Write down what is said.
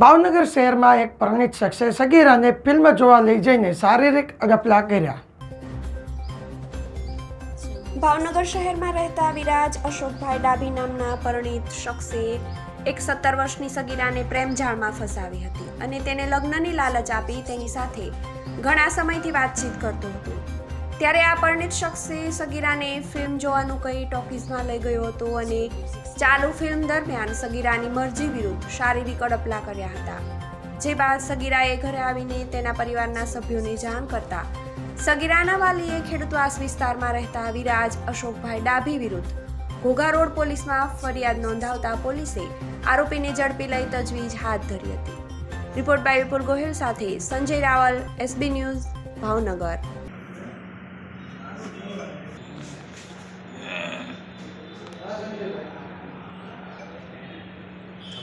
ભાવનગર શહેરમાં એક પરણિત શખ્સે સગીરાને ફિલ્મ જોવા લઈ જઈને શારીરિક અગપલા કર્યા. ભાવનગર શહેરમાં રહેતા વિરાજ અશોકભાઈ ડાભી નામના પરિણીત શખ્સે એક સત્તર વર્ષની સગીરાને પ્રેમ જાળમાં ફસાવી હતી અને તેને લગ્નની લાલચ આપી તેની સાથે ઘણા સમયથી વાતચીત કરતો હતો. ત્યારે આ પરિણીત શખ્સે સગીરાને ફિલ્મ જોવાનું કહી ટોકીઝમાં લઈ ગયો હતો અને ચાલુ ફિલ્મ દરમિયાન સગીરાની મરજી વિરુદ્ધ શારીરિક અડપલા કર્યા હતા. જે બાદ સગીરાએ ઘરે આવીને તેના પરિવારના સભ્યોને જાણ કરતા સગીરાના વાલીએ ખેડૂતવાસ વિસ્તારમાં રહેતા વિરાજ અશોકભાઈ ડાભી વિરુદ્ધ ઘોઘા રોડ પોલીસમાં ફરિયાદ નોંધાવતા પોલીસે આરોપીને ઝડપી લઈ તજવીજ હાથ ધરી હતી. રિપોર્ટ બાય વિપુલ ગોહિલ સાથે સંજય રાવલ, એસબી ન્યૂઝ, ભાવનગર.